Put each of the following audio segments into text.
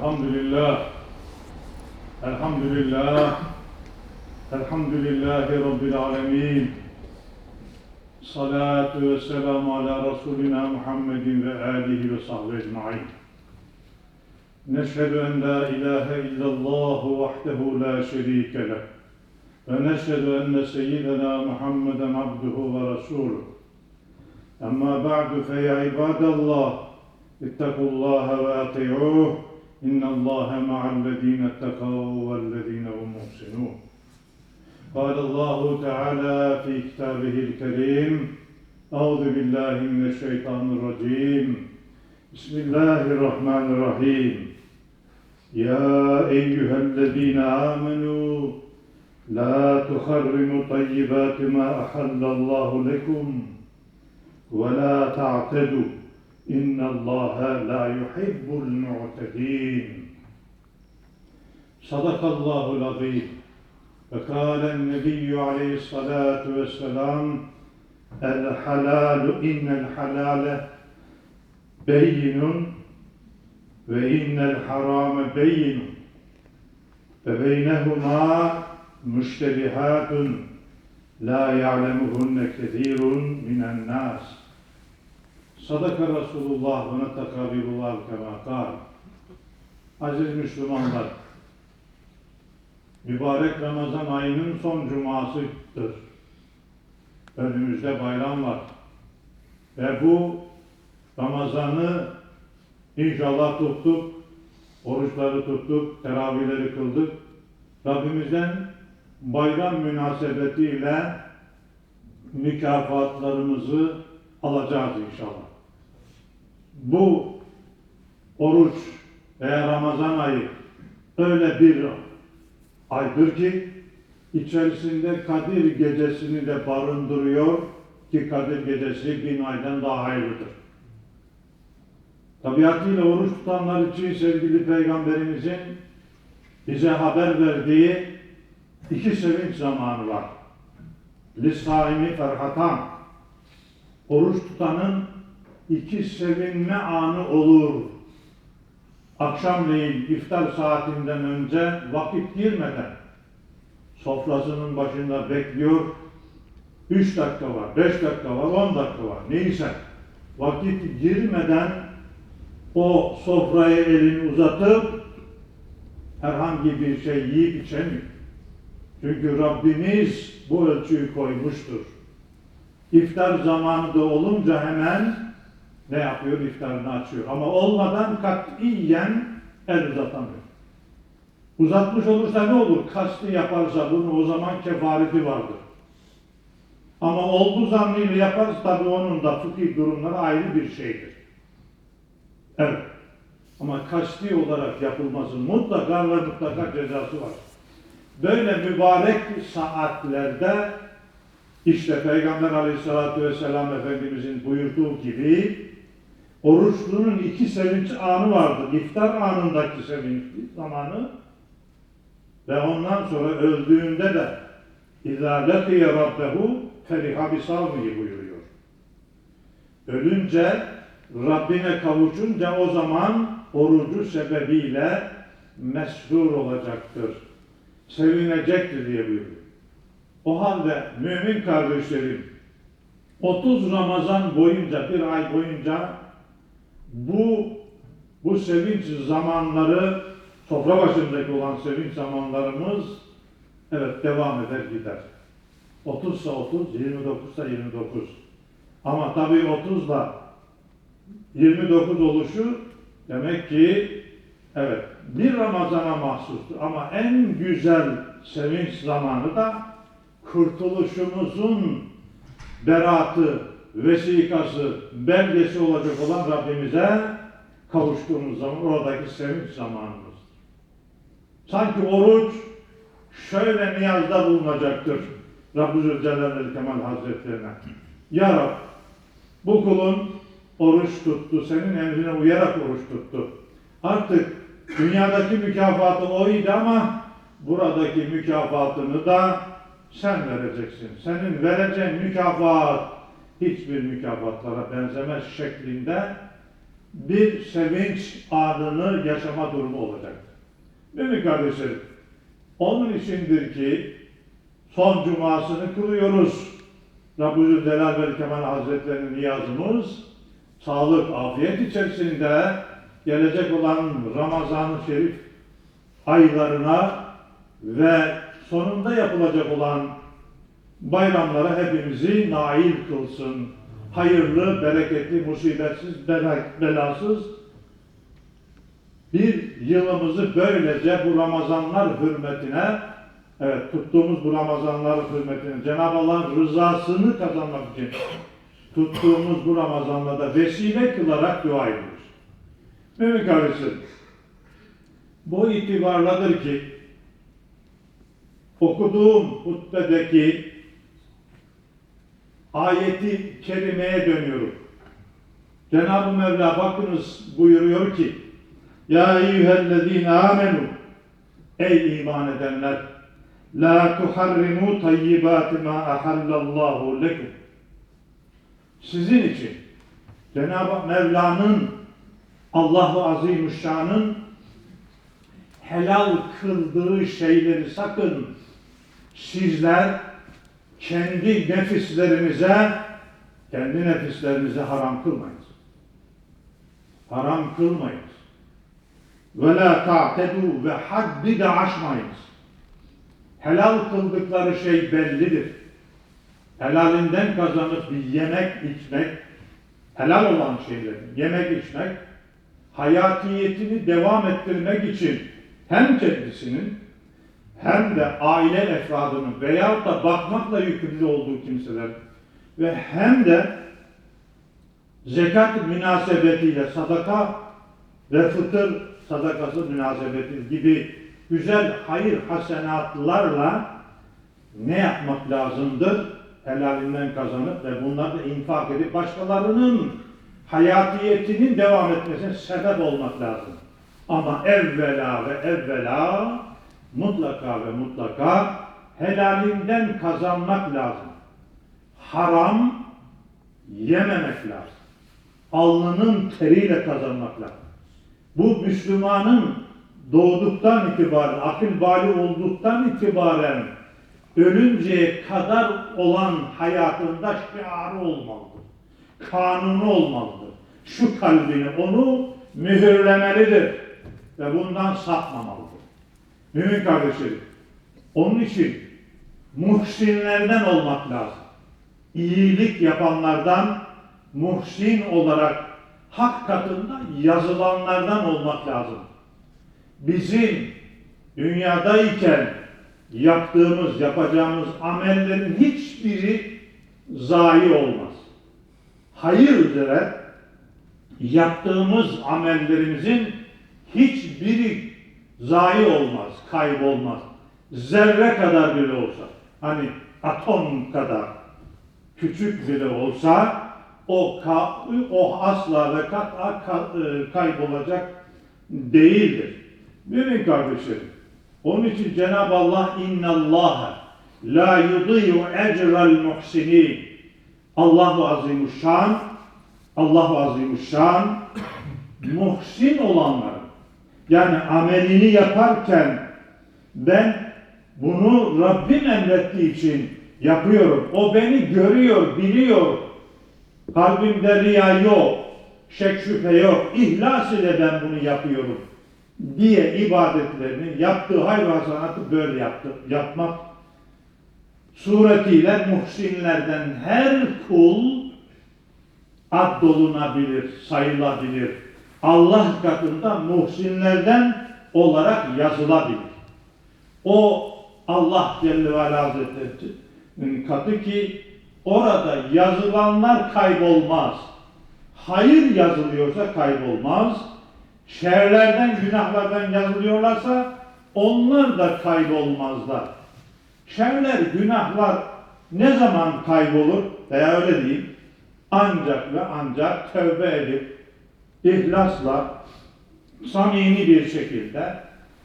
الحمد لله. الحمد لله. الحمد لله رب العالمين. صلاة والسلام على رسولنا محمد وآله وصحبه أجمعين. نشهد أن لا إله إلا الله وحده لا شريك له. ونشهد أن سيدنا محمدا عبده ورسوله. أما بعد فيا عباد الله اتقوا الله وأطيعوه. إن الله مع الذين اتقوا والذين هم محسنون. قال الله تعالى في كتابه الكريم أعوذ بالله من الشيطان الرجيم. بسم الله الرحمن الرحيم. يا أيها الذين آمنوا لا تحرموا طيبات ما أحل الله لكم ولا تعتدوا إن الله لا يحب المعتدين صدق الله العظيم وقال النبي عليه الصلاة والسلام الحلال إن الحلال بين وإن الحرام بين فبينهما مشتبهات لا يعلمهن كثير من الناس Sadaka Resulullah ve netekabirullah kema kal. Aziz Müslümanlar, mübarek Ramazan ayının son cumasıdır. Önümüzde bayram var. Ve bu Ramazan'ı inşallah tuttuk, oruçları tuttuk, teravihleri kıldık. Rabbimizden bayram münasebetiyle mükafatlarımızı alacağız inşallah. Bu oruç veya Ramazan ayı öyle bir aydır ki içerisinde Kadir gecesini de barındırıyor ki Kadir gecesi bin aydan daha hayırlıdır. Tabiatıyla oruç tutanlar için sevgili Peygamberimizin bize haber verdiği iki sevinç zamanı var. Lisaimi ferhatan. Oruç tutanın iki sevinme anı olur. Akşamleyin iftar saatinden önce vakit girmeden sofrasının başında bekliyor. Üç dakika var, beş dakika var, on dakika var. Neyse vakit girmeden o sofraya elini uzatıp herhangi bir şey yiyip içemiyor. Çünkü Rabbimiz bu ölçüyü koymuştur. İftar zamanı da olunca hemen ne yapıyor? İftarını açıyor. Ama olmadan katiyen el uzatamıyor. Uzatmış olursa ne olur? Kasti yaparsa bunu o zaman kefareti vardır. Ama oldu zannıyla yaparsa tabi onun da fıkhi durumları ayrı bir şeydir. Evet. Ama kasti olarak yapılması mutlaka ve mutlaka cezası var. Böyle mübarek saatlerde işte Peygamber Aleyhisselatü Vesselam Efendimizin buyurduğu gibi oruçlunun iki sevinç anı vardır. İftar anındaki sevinç zamanı ve ondan sonra öldüğünde de İzâ lekiye rabbehu feriha bisavmihi buyuruyor. Ölünce Rabbine kavuşunca o zaman orucu sebebiyle mesrur olacaktır. Sevinecektir diye buyuruyor. O halde mümin kardeşlerim 30 Ramazan boyunca bir ay boyunca bu bu sevinç zamanları sofra başındaki olan sevinç zamanlarımız evet devam eder gider. 30 ise 30, 29 ise 29. Ama tabii 30 da 29 oluşu demek ki evet bir Ramazana mahsustur. Ama en güzel sevinç zamanı da kurtuluşumuzun beratı, vesikası, belgesi olacak olan Rabbimize kavuştuğumuz zaman oradaki sevinç zamanımız. Sanki oruç şöyle niyazda bulunacaktır Rabbi Zülcelal'el Kemal Hazretlerine. Ya Rab, bu kulun oruç tuttu, senin emrine uyarak oruç tuttu. Artık dünyadaki mükafatı oydu ama buradaki mükafatını da sen vereceksin. Senin vereceğin mükafat hiçbir mükafatlara benzemez şeklinde bir sevinç anını yaşama durumu olacaktır. Mümin kardeşlerim, onun içindir ki son cumasını kılıyoruz. Rabbül Celal ve Kemal Hazretlerinin niyazımız sağlık, afiyet içerisinde gelecek olan Ramazan-ı Şerif aylarına ve sonunda yapılacak olan bayramlara hepimizi nail kılsın. Hayırlı, bereketli, musibetsiz, bela- belasız bir yılımızı böylece bu Ramazanlar hürmetine evet tuttuğumuz bu Ramazanlar hürmetine Cenab-ı Allah'ın rızasını kazanmak için tuttuğumuz bu Ramazanlarda vesile kılarak dua ediyoruz. Mümin kardeşlerim, bu itibarladır ki okuduğum hutbedeki ayeti kerimeye dönüyorum. Cenab-ı Mevla bakınız buyuruyor ki Ya eyyühellezine amenu Ey iman edenler La tuharrimu tayyibati ma ahallallahu lekum Sizin için Cenab-ı Mevla'nın Allah-u Azimüşşan'ın helal kıldığı şeyleri sakın sizler kendi nefislerinize kendi nefislerinize haram kılmayınız. Haram kılmayınız. Ve la ta'tedu ve haddi de aşmayınız. Helal kıldıkları şey bellidir. Helalinden kazanıp bir yemek içmek, helal olan şeyleri yemek içmek, hayatiyetini devam ettirmek için hem kendisinin hem de aile efradının veyahut da bakmakla yükümlü olduğu kimseler ve hem de zekat münasebetiyle sadaka ve fıtır sadakası münasebeti gibi güzel hayır hasenatlarla ne yapmak lazımdır? Helalinden kazanıp ve bunları da infak edip başkalarının hayatiyetinin devam etmesine sebep olmak lazım. Ama evvela ve evvela mutlaka ve mutlaka helalinden kazanmak lazım. Haram yememek lazım. Alnının teriyle kazanmak lazım. Bu Müslümanın doğduktan itibaren, akıl bali olduktan itibaren ölünceye kadar olan hayatında şiarı olmalıdır. Kanunu olmalıdır. Şu kalbini onu mühürlemelidir ve bundan sapmamalıdır. Mümin kardeşlerim, onun için muhsinlerden olmak lazım. İyilik yapanlardan, muhsin olarak hak katında yazılanlardan olmak lazım. Bizim dünyadayken yaptığımız, yapacağımız amellerin hiçbiri zayi olmaz. Hayır üzere yaptığımız amellerimizin hiçbiri zayi olmaz, kaybolmaz. Zerre kadar bile olsa, hani atom kadar küçük bile olsa o ka- o asla ve kat'a ka- e, kaybolacak değildir. Mümin kardeşlerim, onun için Cenab-ı Allah innallâhe la yudî'u ecrel muhsinin Allahu Azimuşşan Allahu Azimuşşan muhsin olanların yani amelini yaparken ben bunu Rabbim emrettiği için yapıyorum. O beni görüyor, biliyor. Kalbimde riya yok, şek şüphe yok. İhlas ile ben bunu yapıyorum diye ibadetlerini yaptığı hayır ve hasenatı böyle yaptı, yapmak suretiyle muhsinlerden her kul addolunabilir, sayılabilir. Allah katında muhsinlerden olarak yazılabilir. O Allah Celle ve Ala Hazretleri'nin katı ki orada yazılanlar kaybolmaz. Hayır yazılıyorsa kaybolmaz. Şerlerden, günahlardan yazılıyorlarsa onlar da kaybolmazlar. Şerler, günahlar ne zaman kaybolur veya öyle diyeyim ancak ve ancak tövbe edip ihlasla samimi bir şekilde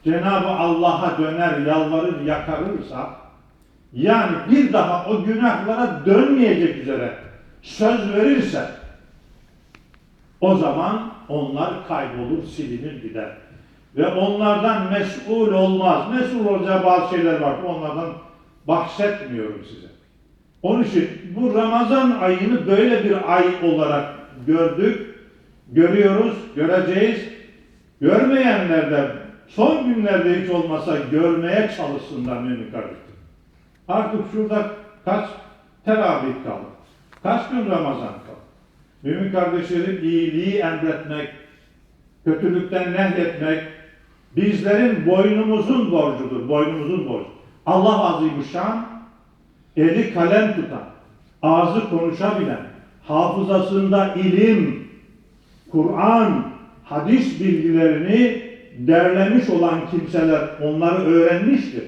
Cenab-ı Allah'a döner, yalvarır, yakarırsa yani bir daha o günahlara dönmeyecek üzere söz verirse o zaman onlar kaybolur, silinir gider. Ve onlardan mesul olmaz. Mesul olacağı bazı şeyler var. Onlardan bahsetmiyorum size. Onun için bu Ramazan ayını böyle bir ay olarak gördük, görüyoruz, göreceğiz. Görmeyenler de son günlerde hiç olmasa görmeye çalışsınlar mümin kardeşlerim. Artık şurada kaç teravih kaldı? Kaç gün Ramazan kaldı? Mümin kardeşlerim iyiliği emretmek, kötülükten nehyetmek bizlerin boynumuzun borcudur. Boynumuzun borcu. Allah Azimuşşan eli kalem tutan, ağzı konuşabilen, hafızasında ilim, Kur'an, hadis bilgilerini derlemiş olan kimseler onları öğrenmiştir.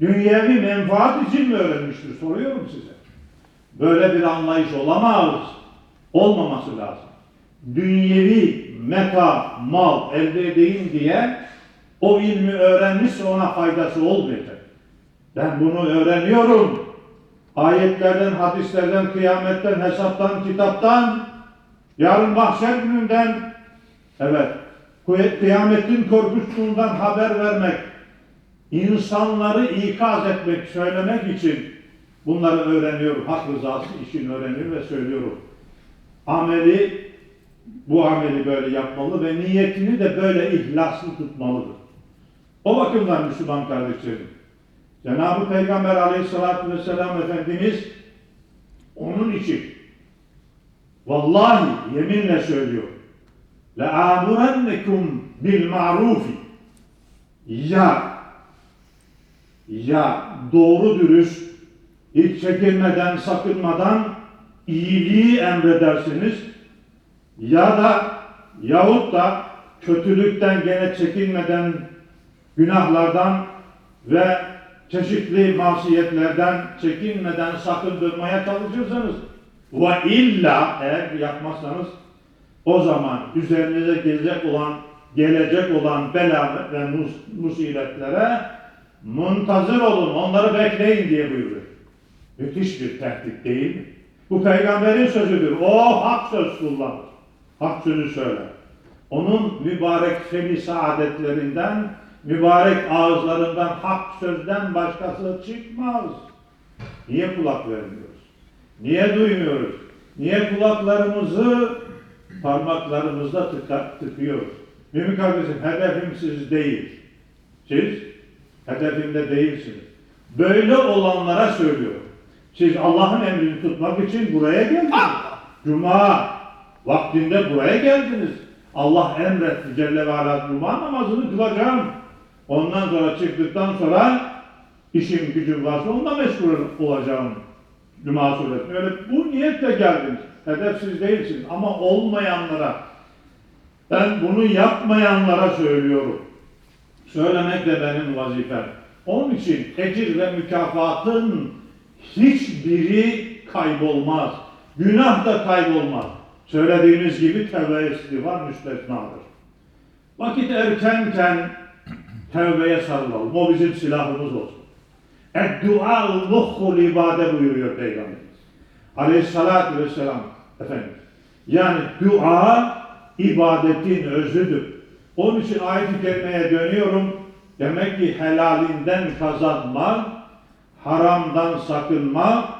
Dünyevi menfaat için mi öğrenmiştir? Soruyorum size. Böyle bir anlayış olamaz. Olmaması lazım. Dünyevi meta, mal elde edeyim diye o ilmi öğrenmişse ona faydası olmayacak. Ben bunu öğreniyorum. Ayetlerden, hadislerden, kıyametten, hesaptan, kitaptan, yarın mahşer gününden, evet, kıy- kıyametin korkunçluğundan haber vermek, insanları ikaz etmek, söylemek için bunları öğreniyorum. Hak rızası için öğreniyorum ve söylüyorum. Ameli, bu ameli böyle yapmalı ve niyetini de böyle ihlaslı tutmalıdır. O bakımdan Müslüman kardeşlerim, Cenab-ı Peygamber aleyhissalatü vesselam Efendimiz onun için Vallahi yeminle söylüyor. La amurennekum bil ma'rufi. Ya ya doğru dürüst hiç çekinmeden, sakınmadan iyiliği emredersiniz ya da yahut da kötülükten gene çekinmeden günahlardan ve çeşitli masiyetlerden çekinmeden sakındırmaya çalışırsanız ve illa eğer yapmazsanız o zaman üzerinize gelecek olan gelecek olan bela ve mus- musibetlere muntazır olun, onları bekleyin diye buyuruyor. Müthiş bir tehdit değil mi? Bu peygamberin sözüdür. O hak söz kullanır. Hak sözü söyler. Onun mübarek femi saadetlerinden, mübarek ağızlarından hak sözden başkası çıkmaz. Niye kulak vermiyoruz? Niye duymuyoruz? Niye kulaklarımızı parmaklarımızda tıka, tıkıyoruz? Mümin kardeşim hedefim siz değil. Siz hedefimde değilsiniz. Böyle olanlara söylüyorum. Siz Allah'ın emrini tutmak için buraya geldiniz. Cuma vaktinde buraya geldiniz. Allah emretti Celle ve Ala Cuma namazını kılacağım. Ondan sonra çıktıktan sonra işim gücüm varsa onda meşgul olacağım. Cuma suresi. Öyle bu niyetle geldiniz. Hedef siz değilsiniz ama olmayanlara ben bunu yapmayanlara söylüyorum. Söylemek de benim vazifem. Onun için ecir ve mükafatın hiçbiri kaybolmaz. Günah da kaybolmaz. Söylediğimiz gibi tevbe istiğfar müstesnadır. Vakit erkenken tevbeye sarılalım. O bizim silahımız olsun. Eddua muhkul ibade buyuruyor Peygamberimiz. Aleyhissalatü vesselam efendim. Yani dua ibadetin özüdür. Onun için ayet-i kerimeye dönüyorum. Demek ki helalinden kazanma, haramdan sakınma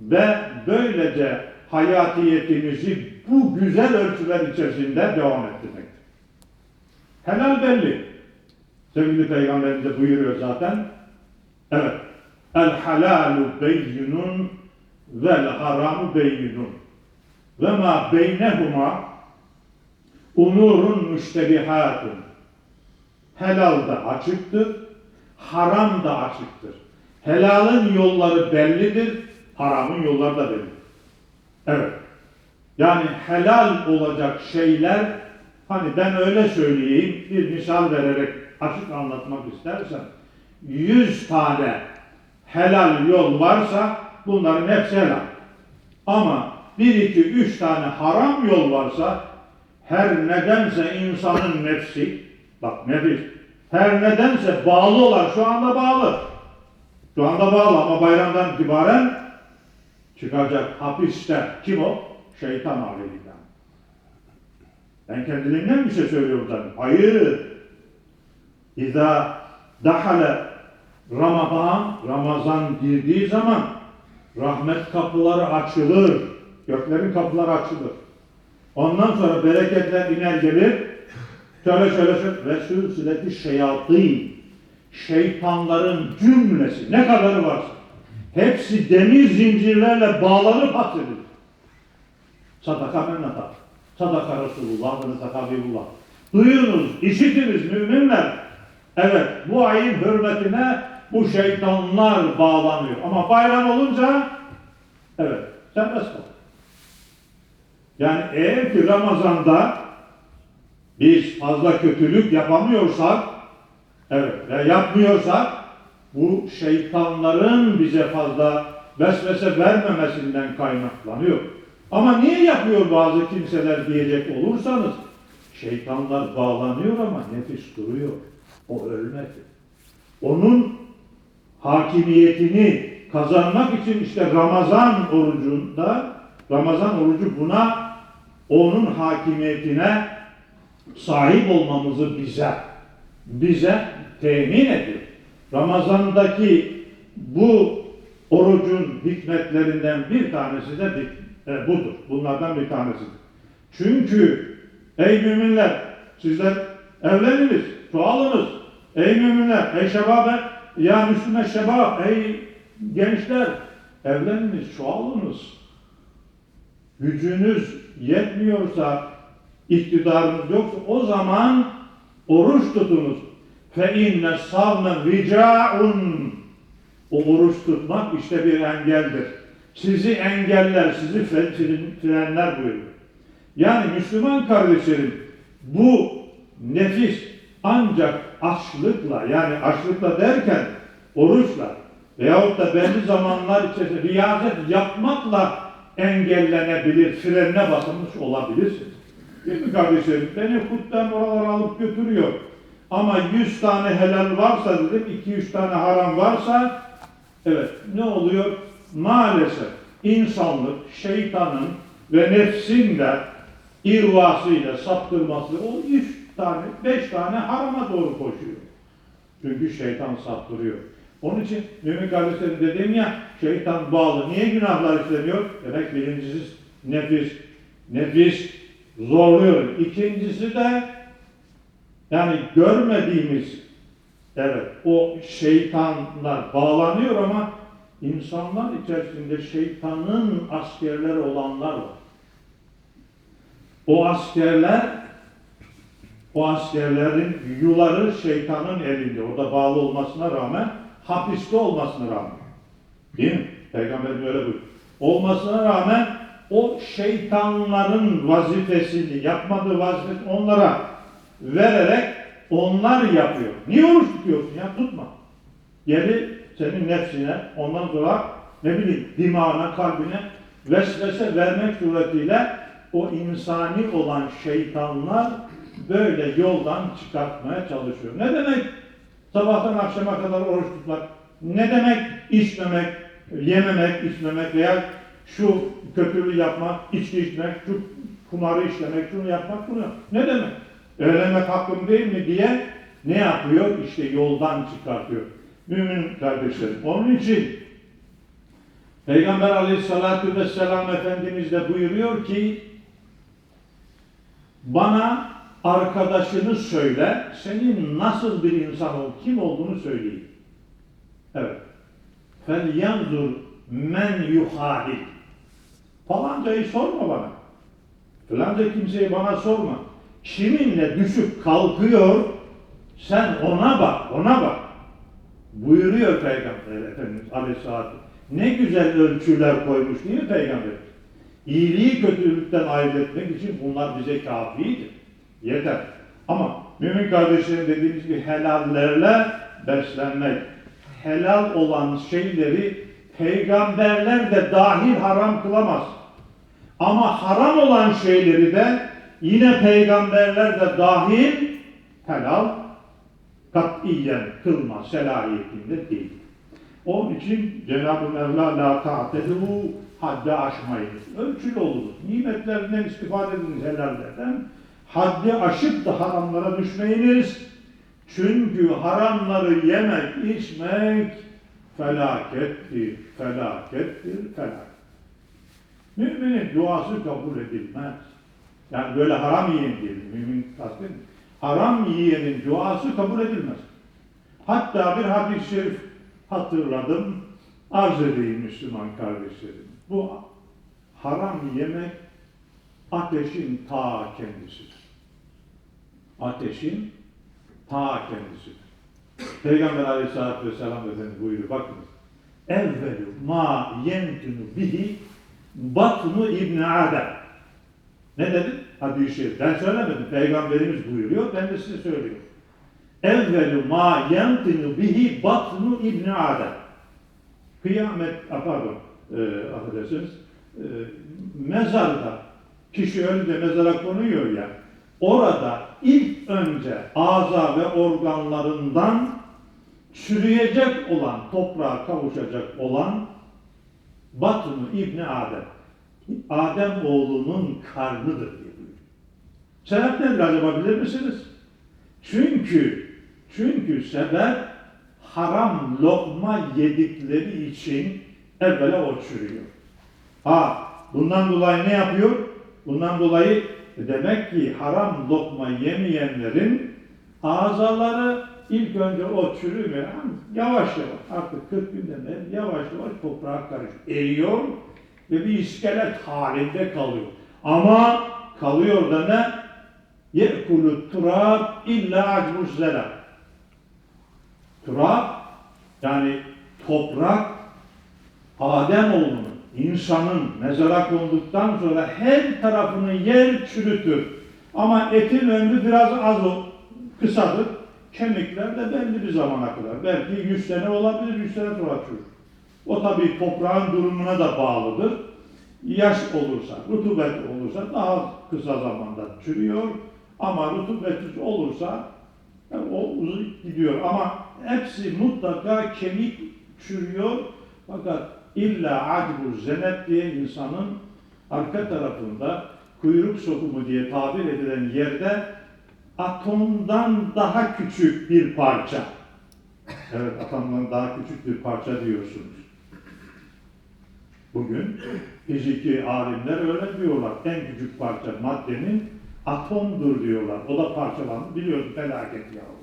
ve böylece hayatiyetimizi bu güzel ölçüler içerisinde devam ettirmektir. Helal belli. Sevgili Peygamberimiz de buyuruyor zaten. Evet. El halalu beyyinun vel haramu beyyinun. Ve ma beynehuma umurun müştebihatun. Helal da açıktır, haram da açıktır. Helalın yolları bellidir, haramın yolları da bellidir. Evet. Yani helal olacak şeyler, hani ben öyle söyleyeyim, bir misal vererek açık anlatmak istersen, yüz tane helal yol varsa bunların hepsi helal. Ama bir, iki, üç tane haram yol varsa her nedense insanın nefsi, bak nefis, her nedense bağlı olan, şu anda bağlı. Şu anda bağlı ama bayramdan itibaren çıkacak hapiste. Kim o? Şeytan amelinden. Ben kendiliğimden bir şey söylüyorum zaten. Hayır. İza dahale Ramazan, Ramazan girdiği zaman rahmet kapıları açılır. Göklerin kapıları açılır. Ondan sonra bereketler iner gelir. Şöyle şöyle şöyle. Ve sülsületi şeyatîn. Şeytanların cümlesi ne kadarı varsa hepsi demir zincirlerle bağlanıp hapsedilir. Sadaka men atar. Sadaka Resulullah ve sadaka Habibullah. Duyunuz, işitiniz müminler. Evet, bu ayın hürmetine bu şeytanlar bağlanıyor. Ama bayram olunca, evet, serbest kal. Yani eğer ki Ramazan'da biz fazla kötülük yapamıyorsak, evet ve yapmıyorsak, bu şeytanların bize fazla vesvese vermemesinden kaynaklanıyor. Ama niye yapıyor bazı kimseler diyecek olursanız, şeytanlar bağlanıyor ama nefis duruyor. O ölmedi. Onun hakimiyetini kazanmak için işte Ramazan orucunda, Ramazan orucu buna, onun hakimiyetine sahip olmamızı bize, bize temin ediyor. Ramazandaki bu orucun hikmetlerinden bir tanesi de bir- e, budur. Bunlardan bir tanesidir. Çünkü ey müminler sizler evleniniz, çoğalınız. Ey müminler, ey şebabe, ya Müslüman şebab, ey gençler evleniniz, çoğalınız. Gücünüz yetmiyorsa, iktidarınız yoksa o zaman oruç tutunuz. Fe inne savme ricaun. O oruç tutmak işte bir engeldir. Sizi engeller, sizi fren- fren- frenler buyuruyor. Yani Müslüman kardeşlerim bu nefis ancak açlıkla yani açlıkla derken oruçla veyahut da belli zamanlar içerisinde riyazet yapmakla engellenebilir, frenine basılmış olabilirsiniz. Değil mi kardeşlerim? Beni hutben oralara alıp götürüyor. Ama 100 tane helal varsa dedim, 200 tane haram varsa evet ne oluyor? Maalesef insanlık şeytanın ve nefsin de irvasıyla saptırması o 3 tane, 5 tane harama doğru koşuyor. Çünkü şeytan saptırıyor. Onun için mümin kardeşlerim dedim ya şeytan bağlı. Niye günahlar işleniyor? Demek birincisi nefis. Nefis zorluyor. İkincisi de yani görmediğimiz evet o şeytanlar bağlanıyor ama insanlar içerisinde şeytanın askerleri olanlar var. O askerler o askerlerin yuları şeytanın elinde. Orada bağlı olmasına rağmen, hapiste olmasına rağmen. Değil mi? Peygamber böyle buyuruyor. Olmasına rağmen o şeytanların vazifesini, yapmadığı vazifesini onlara vererek onlar yapıyor. Niye oruç tutuyorsun ya? Tutma. Geri senin nefsine, ondan sonra ne bileyim dimağına, kalbine vesvese vermek suretiyle o insani olan şeytanlar böyle yoldan çıkartmaya çalışıyor. Ne demek sabahtan akşama kadar oruç tutmak? Ne demek içmemek, yememek, içmemek veya şu kötülüğü yapmak, içki içmek, şu kumarı işlemek, şunu yapmak, bunu. Ne demek? Öğrenmek hakkım değil mi diye ne yapıyor? İşte yoldan çıkartıyor. Mümin kardeşlerim. Onun için Peygamber aleyhissalatü vesselam Efendimiz de buyuruyor ki bana arkadaşını söyle, senin nasıl bir insan ol, kim olduğunu söyleyeyim. Evet. فَلْيَنْظُرْ men yuhadil. Falancayı sorma bana. Falanca kimseyi bana sorma. Kiminle düşüp kalkıyor, sen ona bak, ona bak. Buyuruyor Peygamber Efendimiz Aleyhisselatü. Ne güzel ölçüler koymuş değil mi Peygamber? İyiliği kötülükten ayırt etmek için bunlar bize kafidir. Yeter. Ama mümin kardeşlerim dediğimiz gibi helallerle beslenmek. Helal olan şeyleri peygamberler de dahil haram kılamaz. Ama haram olan şeyleri de yine peygamberler de dahil helal katiyen kılma selahiyetinde değil. Onun için Cenab-ı Mevla la ta'tedu haddi aşmayınız. Ölçülü olunuz. Nimetlerinden istifade ediniz helallerden. Haddi aşıp da haramlara düşmeyiniz. Çünkü haramları yemek, içmek felakettir, felakettir, felaket. Müminin duası kabul edilmez. Yani böyle haram yiyen değil, mümin kastedin. Haram yiyenin duası kabul edilmez. Hatta bir hadis-i şerif hatırladım, arz edeyim Müslüman kardeşlerim. Bu haram yemek ateşin ta kendisidir. Ateşin ta kendisidir. Peygamber aleyhissalatü vesselam Efendimiz buyuruyor, bakınız. Evvelü ma yentinu bihi batnu İbn Adem. Ne dedi? Hadis-i şerif. Ben söylemedim. Peygamberimiz buyuruyor. Ben de size söylüyorum. Evvelü ma yentinu bihi batnu İbn Adem. Kıyamet, pardon, e, affedersiniz, e, mezarda, kişi ölünce mezara konuyor ya, orada ilk önce ağza ve organlarından çürüyecek olan, toprağa kavuşacak olan batını İbni Adem. Adem oğlunun karnıdır diye buyuruyor. Sebep nedir acaba bilir misiniz? Çünkü çünkü sebep haram lokma yedikleri için evvela o çürüyor. Ha bundan dolayı ne yapıyor? Bundan dolayı demek ki haram lokma yemeyenlerin azaları ilk önce o çürümüyor. Yavaş yavaş artık 40 günden beri yavaş yavaş toprağa karışıyor. Eriyor ve bir iskelet halinde kalıyor. Ama kalıyor da ne? Ye'kulu turab illa acmuz zelal. Turab yani toprak Adem oğlunun, insanın mezara konduktan sonra her tarafını yer çürütür. Ama etin ömrü biraz az o, kısadır. Kemikler de belli bir zamana kadar. Belki 100 sene olabilir, 100 sene sonra çürür. O tabii toprağın durumuna da bağlıdır. Yaş olursa, rutubet olursa daha kısa zamanda çürüyor. Ama rutubetsiz olursa yani o uzun gidiyor. Ama hepsi mutlaka kemik çürüyor. Fakat illa acbu zenet diye insanın arka tarafında kuyruk sokumu diye tabir edilen yerde atomdan daha küçük bir parça. Evet atomdan daha küçük bir parça diyorsunuz. Bugün fiziki alimler öyle diyorlar. En küçük parça maddenin atomdur diyorlar. O da parçalandı. Biliyoruz felaket yavru.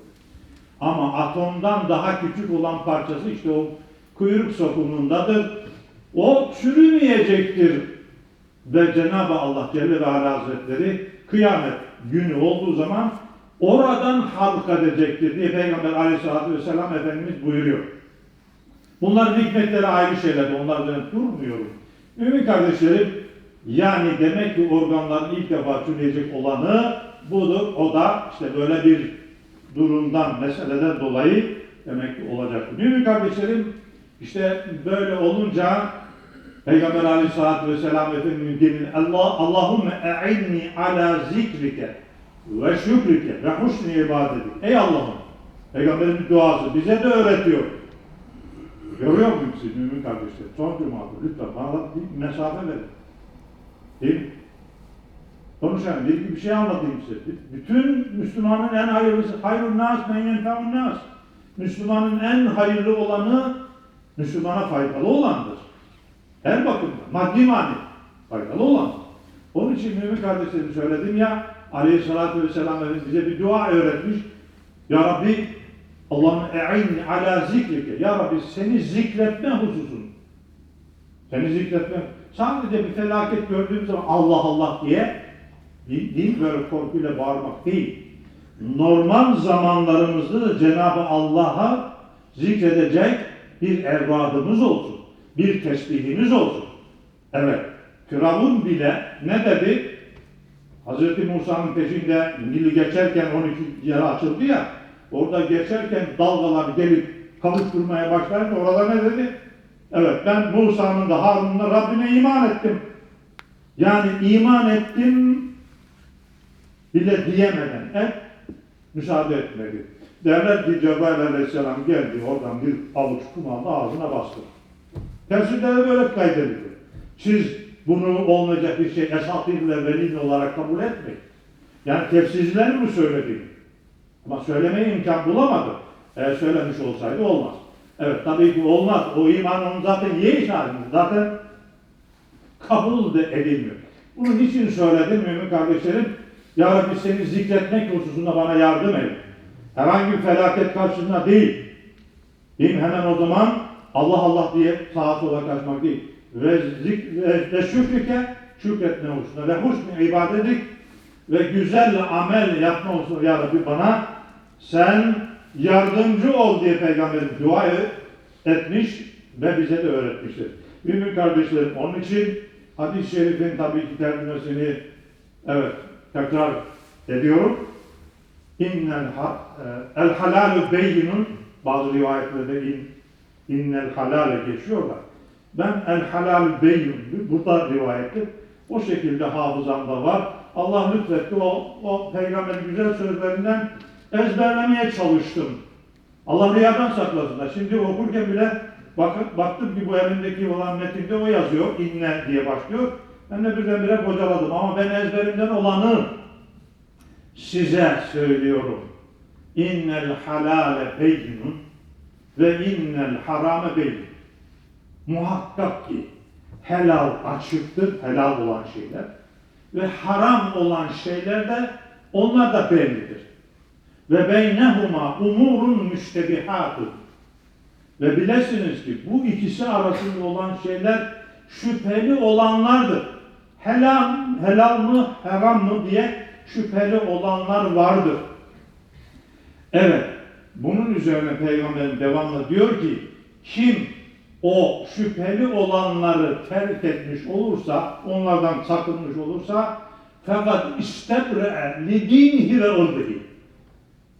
Ama atomdan daha küçük olan parçası işte o kuyruk sokumundadır. O çürümeyecektir. Ve Cenab-ı Allah Celle ve Ala Hazretleri kıyamet günü olduğu zaman oradan halk edecektir diye Peygamber Aleyhisselatü Vesselam Efendimiz buyuruyor. Bunların hikmetleri ayrı şeyler. Onlar üzerine durmuyorum. Mümin kardeşlerim, yani demek ki organların ilk defa çürüyecek olanı budur. O da işte böyle bir durumdan, meseleden dolayı demek ki olacak. Mümin kardeşlerim, işte böyle olunca Peygamber Aleyhisselatü Vesselam Efendimiz gelin Allah Allahümme e'inni ala zikrike ve şükrike ve husni ibadetik. Ey Allah'ım Peygamberin duası bize de öğretiyor. Görüyor muyum siz mümin kardeşler? Son cumadır lütfen bana bir mesafe verin. Değil mi? Konuşalım. Bir, bir şey anlatayım size. Bütün Müslümanın en hayırlısı, hayrun nas men yenfeun nas. Müslümanın en hayırlı olanı Müslümana faydalı olandır. Her bakımdan, maddi manevi faydalı olan. Onun için mümin kardeşlerim söyledim ya, aleyhissalatü vesselam Efendimiz bize bir dua öğretmiş. Ya Rabbi, Allah'ın e'inni ala zikrike. Ya Rabbi seni zikretme hususun. Seni zikretme. Sadece bir felaket gördüğüm zaman Allah Allah diye değil böyle korkuyla bağırmak değil. Normal zamanlarımızda da Cenab-ı Allah'a zikredecek bir evradımız olsun. Bir tesbihimiz olsun. Evet. Firavun bile ne dedi? Hz. Musa'nın peşinde Nil'i geçerken 12 yere açıldı ya. Orada geçerken dalgalar gelip kavuşturmaya başlayınca orada ne dedi? Evet ben Musa'nın da Harun'un da Rabbine iman ettim. Yani iman ettim bile diyemeden hep müsaade etmedi. Derler ki Cebrail aleyhisselam geldi oradan bir avuç kum aldı ağzına bastı. Tefsirde de böyle kaydediliyor. Siz bunu olmayacak bir şey esatirle velin olarak kabul etmeyin. Yani tefsircilerin mi söylediği? Ama söylemeye imkan bulamadı. Eğer söylemiş olsaydı olmaz. Evet tabii ki olmaz. O iman onun zaten yeğiş halinde. Zaten kabul de edilmiyor. Bunu niçin söyledim mümin kardeşlerim? Ya Rabbi seni zikretmek hususunda bana yardım et. Herhangi bir felaket karşısında değil. Değil? Hemen o zaman Allah Allah diye sağa sola kaçmak değil. Ve, ve, şükrike şükretme hususunda ve husn ibadetik ve güzel amel yapma hususunda Ya Rabbi bana sen yardımcı ol diye peygamberim dua etmiş ve bize de öğretmiştir. Mümin kardeşlerim onun için hadis-i şerifin tabii ki tercümesini evet tekrar ediyorum. İnnel ha, e, el halalu beyinun bazı rivayetlerde in, innel halale geçiyorlar. Ben el halal beyin burada rivayettir. O şekilde hafızamda var. Allah lütfetti o, o peygamberin güzel sözlerinden ezberlemeye çalıştım. Allah riyadan saklasın da. Şimdi okurken bile bak, baktım ki bu elimdeki olan metinde o yazıyor. İnne diye başlıyor. Ben de birdenbire bocaladım. Ama ben ezberimden olanı size söylüyorum. İnnel halale beyinun ve innel harame beyin. Muhakkak ki helal açıktır, helal olan şeyler ve haram olan şeyler de onlar da bellidir. Ve beynehuma umurun müştebihatun. Ve bilesiniz ki bu ikisi arasında olan şeyler şüpheli olanlardır. Helal, helal mı, haram mı diye şüpheli olanlar vardır. Evet, bunun üzerine Peygamber devamlı diyor ki, kim o şüpheli olanları terk etmiş olursa, onlardan sakınmış olursa, fakat istebre li ve ırdihi.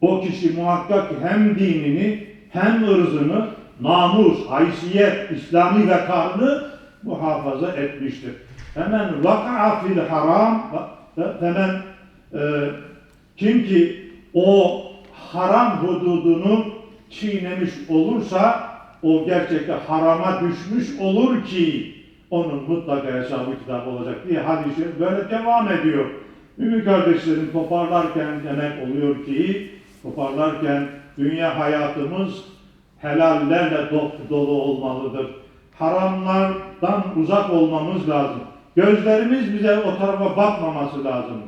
O kişi muhakkak hem dinini hem ırzını, namus, haysiyet, İslami vekarını muhafaza etmiştir. Hemen vaka'a fil haram, hemen kim ki o haram hududunu çiğnemiş olursa o gerçekte harama düşmüş olur ki onun mutlaka hesabı kitap olacak diye hadis böyle devam ediyor. Mümin kardeşlerim toparlarken demek oluyor ki toparlarken dünya hayatımız helallerle dolu olmalıdır. Haramlardan uzak olmamız lazım. Gözlerimiz bize o tarafa bakmaması lazım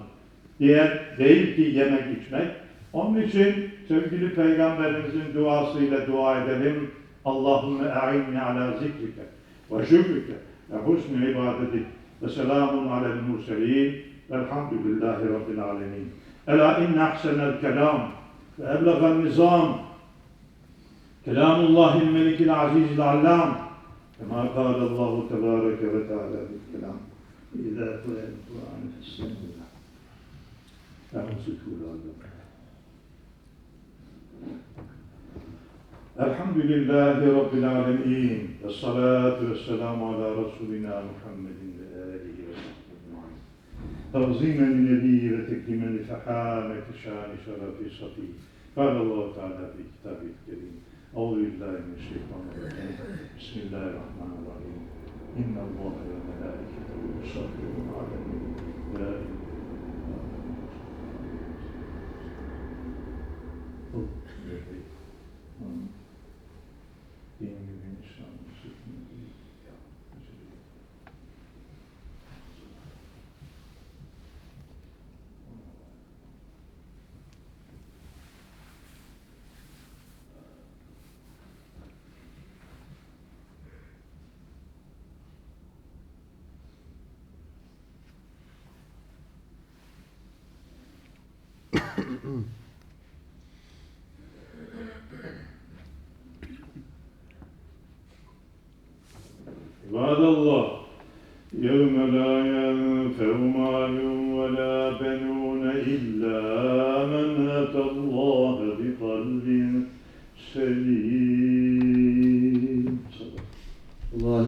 Diğer değil ki yemek içmek. Onun için sevgili peygamberimizin duasıyla dua edelim. Allahümme e'inni ala zikrike ve şükrike ve husnü ibadetik ve selamun alel murselin velhamdülillahi rabbil alemin. Ela inne ahsenel kelam ve eblegan nizam kelamullahil melikil azizil allam كما قال الله تبارك وتعالى في الكلام إذا قرأ القرآن فاستمعوا له فأنصتوا لعلكم الحمد لله رب العالمين والصلاة والسلام على رسولنا محمد وآله وصحبه أجمعين. تعظيما للنبي وتكريما لفحامة شان شرف صفي قال الله تعالى في كتابه الكريم أعوذ بالله من الشيطان الرجيم. بسم الله الرحمن الرحيم. إن الله وملائكته يصلون على النبي. Mm.